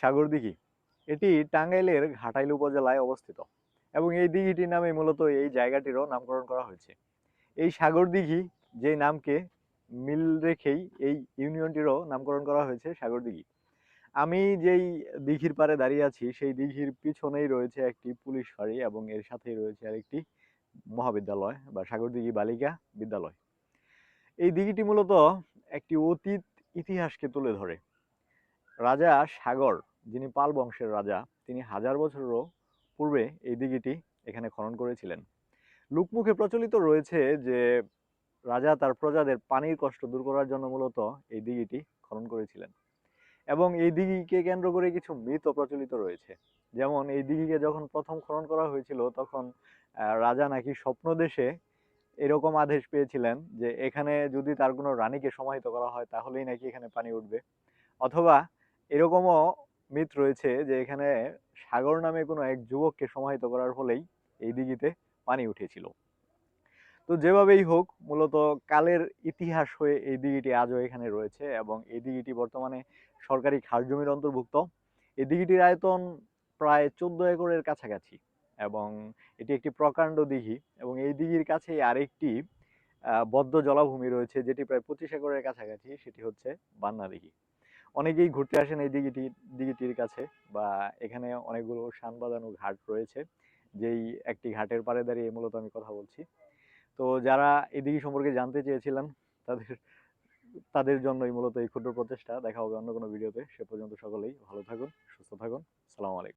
সাগর দিঘি। এটি টাঙ্গাইলের ঘাটাইল উপজেলায় অবস্থিত এবং এই দিঘিটির নামে মূলত এই জায়গাটিরও নামকরণ করা হয়েছে। এই সাগর দিঘি যে নামকে মিল রেখেই এই ইউনিয়নটিরও নামকরণ করা হয়েছে সাগর দিঘি। আমি যেই দিঘির পাড়ে দাঁড়িয়ে আছি, সেই দিঘির পিছনেই রয়েছে একটি পুলিশ ফাঁড়ি এবং এর সাথেই রয়েছে আরেকটি মহাবিদ্যালয় বা সাগরদিঘি বালিকা বিদ্যালয়। এই দিঘিটি মূলত একটি অতীত ইতিহাসকে তুলে ধরে। রাজা সাগর, যিনি পাল বংশের রাজা, তিনি হাজার বছরেরও পূর্বে এই দিঘিটি এখানে খনন করেছিলেন। লোকমুখে প্রচলিত রয়েছে যে রাজা তার প্রজাদের পানির কষ্ট দূর করার জন্য মূলত এই দিঘিটি খনন করেছিলেন। এবং এই দিঘিকে কেন্দ্র করে কিছু মিথ প্রচলিত রয়েছে। যেমন এই দিঘিকে যখন প্রথম খনন করা হয়েছিল, তখন রাজা নাকি স্বপ্ন দেশে এরকম আদেশ পেয়েছিলেন যে এখানে যদি তার কোনো রানীকে সমাহিত করা হয়, তাহলেই নাকি এখানে পানি উঠবে। অথবা এরকমও মিথ রয়েছে যে, এখানে সাগর নামে কোনো এক যুবককে সমাহিত করার ফলেই এই দিঘিতে পানি উঠেছিল। তো যেভাবেই হোক, মূলত কালের ইতিহাস হয়ে এই দিঘিটি আজও এখানে রয়েছে এবং এই দিঘিটি বর্তমানে সরকারি খাস জমির অন্তর্ভুক্ত। এই দিঘিটির আয়তন প্রায় চোদ্দ একরের কাছাকাছি এবং এটি একটি প্রকাণ্ড দিঘি এবং এই দিঘির কাছেই আরেকটি বদ্ধ জলাভূমি রয়েছে যেটি প্রায় পঁচিশ একরের কাছাকাছি, সেটি হচ্ছে বান্না দিঘি। অনেকেই ঘুরতে আসেন এই দিঘিটি, দিঘিটির কাছে বা এখানে অনেকগুলো শান বাঁধানো ঘাট রয়েছে, যেই একটি ঘাটের পাড়ে দাঁড়িয়ে মূলত আমি কথা বলছি। তো যারা এই দিঘি সম্পর্কে জানতে চেয়েছিলেন, তাদের তাদের জন্যই মূলত এই ক্ষুদ্র প্রচেষ্টা। দেখা হবে অন্য কোনো ভিডিওতে। সে পর্যন্ত সকলেই ভালো থাকুন, সুস্থ থাকুন। সালামু আলাইকুম।